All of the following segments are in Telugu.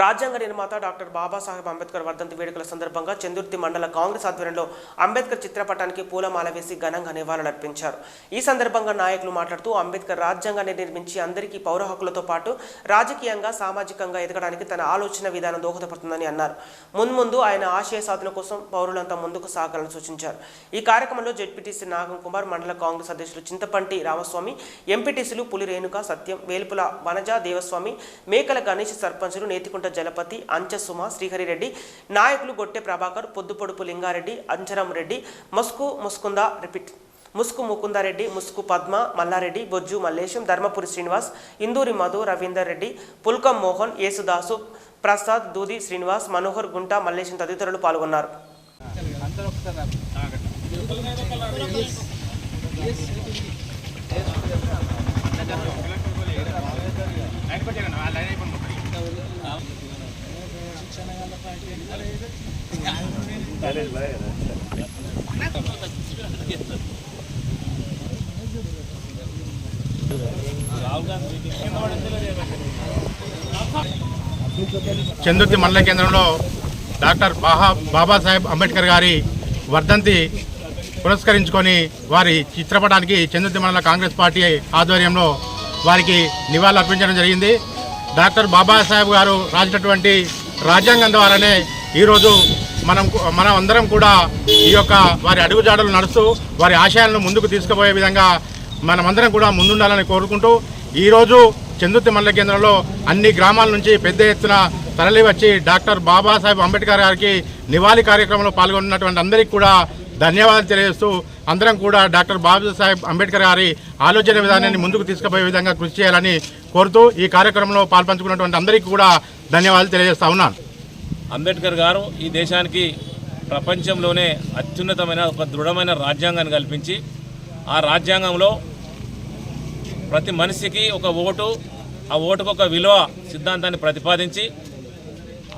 రాజ్యాంగ నిర్మాత డాక్టర్ బాబాసాహెబ్ అంబేద్కర్ వర్ధంతి వేడుకల సందర్భంగా చందుర్తి మండల కాంగ్రెస్ ఆధ్వర్యంలో అంబేద్కర్ చిత్రపటానికి పూలమాల వేసి ఘనంగా నివాళులర్పించారు. ఈ సందర్భంగా నాయకులు మాట్లాడుతూ అంబేద్కర్ రాజ్యాంగాన్ని నిర్మించి అందరికీ పౌర హక్కులతో పాటు రాజకీయంగా సామాజికంగా ఎదగడానికి తన ఆలోచన విధానం దోహదపడుతుందని అన్నారు. మున్ముందు ఆయన ఆశయ సాధన కోసం పౌరులంతా ముందుకు సాగాలని సూచించారు. ఈ కార్యక్రమంలో జెడ్పీటీసీ నాగం కుమార్ మండల కాంగ్రెస్ అధ్యక్షులు చింతపంటి రామస్వామి ఎంపీటీసీలు పులి రేణుక సత్యం వేల్పుల వనజ దేవస్వామి మేకల గణేష్ సర్పంచులు నేతికుంట జలపతి అంచసుమ శ్రీహరిరెడ్డి నాయకులు గొట్టె ప్రభాకర్ పొద్దుపొడుపు లింగారెడ్డి అంచరం రెడ్డి మస్కు ముస్కుంద రిపీట్ ముసుకు ముకుందారెడ్డి ముస్కు పద్మ మల్లారెడ్డి బొజ్జు మల్లేశం ధర్మపురి శ్రీనివాస్ ఇందూరి మధు రవీందర్ రెడ్డి పుల్కం మోహన్ యేసుదాసు ప్రసాద్ దూది శ్రీనివాస్ మనోహర్ గుంట మల్లేశం తదితరులు పాల్గొన్నారు. చందుర్తి మండల కేంద్రంలో డాక్టర్ బాహా బాబాసాహెబ్ అంబేద్కర్ గారి వర్ధంతి పురస్కరించుకొని వారి చిత్రపటానికి చందుర్తి మండల కాంగ్రెస్ పార్టీ ఆధ్వర్యంలో వారికి నివాళులు అర్పించడం జరిగింది. డాక్టర్ బాబాసాహెబ్ గారు రాసినటువంటి రాజ్యాంగం ద్వారానే ఈరోజు మనం మనం అందరం కూడా ఈ యొక్క వారి అడుగుజాడలు నడుస్తూ వారి ఆశయాలను ముందుకు తీసుకుపోయే విధంగా మనమందరం కూడా ముందుండాలని కోరుకుంటూ ఈరోజు చందుర్తి మండల కేంద్రంలో అన్ని గ్రామాల నుంచి పెద్ద ఎత్తున తరలి వచ్చి డాక్టర్ బాబాసాహెబ్ అంబేద్కర్ గారికి నివాళి కార్యక్రమంలో పాల్గొన్నటువంటి అందరికీ కూడా ధన్యవాదాలు తెలియజేస్తూ అందరం కూడా డాక్టర్ బాబాసాహెబ్ అంబేద్కర్ గారి ఆలోచన విధానాన్ని ముందుకు తీసుకుపోయే విధంగా కృషి చేయాలని కోరుతూ ఈ కార్యక్రమంలో పాల్పంచుకున్నటువంటి అందరికీ కూడా ధన్యవాదాలు తెలియజేస్తా ఉన్నాను. అంబేద్కర్ గారు ఈ దేశానికి ప్రపంచంలోనే అత్యున్నతమైన ఒక దృఢమైన రాజ్యాంగాన్ని కల్పించి ఆ రాజ్యాంగంలో ప్రతి మనిషికి ఒక ఓటు ఆ ఓటుకు ఒక విలువ సిద్ధాంతాన్ని ప్రతిపాదించి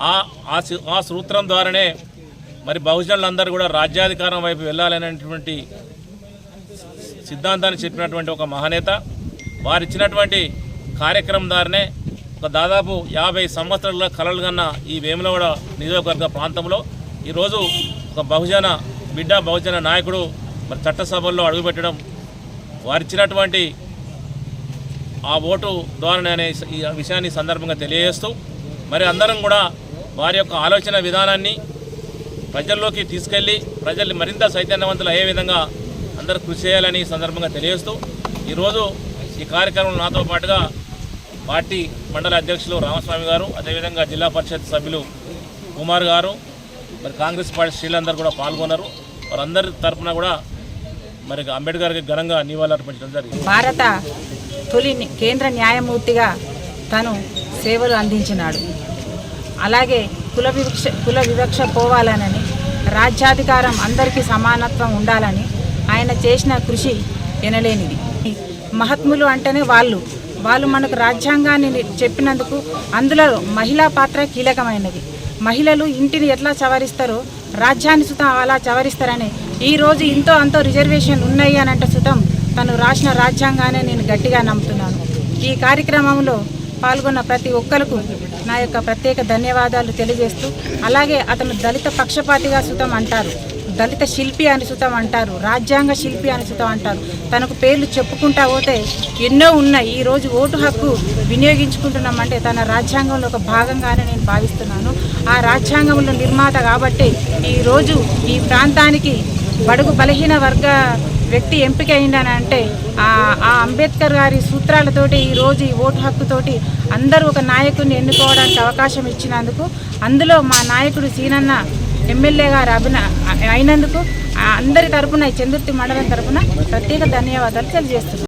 ఆ ఆ ఆ సూత్రం ద్వారానే మరి బహుజనులందరూ కూడా రాజ్యాధికారం వైపు వెళ్ళాలనేటువంటి సిద్ధాంతాన్ని చెప్పినటువంటి ఒక మహానేత వారు ఇచ్చినటువంటి కార్యక్రమం ద్వారానే ఒక దాదాపు యాభై సంవత్సరాల కలలు కన్న ఈ వేములవాడ నియోజకవర్గ ప్రాంతంలో ఈరోజు ఒక బహుజన బిడ్డ బహుజన నాయకుడు మరి చట్టసభల్లో అడుగుపెట్టడం వారిచ్చినటువంటి ఆ ఓటు ద్వారా అనే ఈ విషయాన్ని సందర్భంగా తెలియజేస్తూ మరి అందరం కూడా వారి యొక్క ఆలోచన విధానాన్ని ప్రజల్లోకి తీసుకెళ్ళి ప్రజల్ని మరింత చైతన్యవంతులు అయ్యే విధంగా అందరూ కృషి చేయాలని సందర్భంగా తెలియజేస్తూ ఈరోజు ఈ కార్యక్రమం నాతో పాటుగా పార్టీ మండల అధ్యక్షులు రామస్వామి గారు అదేవిధంగా జిల్లా పరిషత్ సభ్యులు కుమార్ గారు మరి కాంగ్రెస్ పార్టీ శ్రీలందరూ కూడా పాల్గొన్నారు. వారందరి తరఫున కూడా మరి అంబేద్కర్కి ఘనంగా నివాళులర్పించడం జరిగింది. భారత తొలి కేంద్ర న్యాయమూర్తిగా తను సేవలు అందించినాడు. అలాగే కుల వివక్ష కుల వివక్ష పోవాలనని రాజ్యాధికారం అందరికీ సమానత్వం ఉండాలని ఆయన చేసిన కృషి ఎనలేనిది. మహాత్ములు అంటేనే వాళ్ళు. వాళ్ళు మనకు రాజ్యాంగాన్ని చెప్పినందుకు అందులో మహిళా పాత్ర కీలకమైనది. మహిళలు ఇంటిని ఎట్లా చవరిస్తారో? రాజ్యాన్ని సుతం అలా చవరిస్తారని ఈ రోజు ఇంతో అంతో రిజర్వేషన్ ఉన్నాయి అని అంటే సుతం తను రాసిన రాజ్యాంగానే నేను గట్టిగా నమ్ముతున్నాను. ఈ కార్యక్రమంలో పాల్గొన్న ప్రతి ఒక్కరికి నా యొక్క ప్రత్యేక ధన్యవాదాలు తెలియజేస్తూ అలాగే అతను దళిత పక్షపాతిగా సుతం అంటారు. దళిత శిల్పి అని సుతం అంటారు రాజ్యాంగ శిల్పి అని సుతం అంటారు. తనకు పేర్లు చెప్పుకుంటా పోతే ఎన్నో ఉన్నాయి. ఈ రోజు ఓటు హక్కు వినియోగించుకుంటున్నామంటే తన రాజ్యాంగంలో ఒక భాగంగానే నేను భావిస్తున్నాను. ఆ రాజ్యాంగంలో నిర్మాత కాబట్టి ఈరోజు ఈ ప్రాంతానికి బడుగు బలహీన వర్గ వ్యక్తి ఎంపిక అయిందని అంటే ఆ ఆ అంబేద్కర్ గారి సూత్రాలతోటి ఈరోజు ఈ ఓటు హక్కుతోటి అందరూ ఒక నాయకుడిని ఎన్నుకోవడానికి అవకాశం ఇచ్చినందుకు అందులో మా నాయకుడు సీనన్న ఎమ్మెల్యే గారు అభిన అయినందుకు అందరి తరపున ఈ చందుర్తి మండలం తరపున ప్రత్యేక ధన్యవాదాలు తెలియజేస్తున్నాను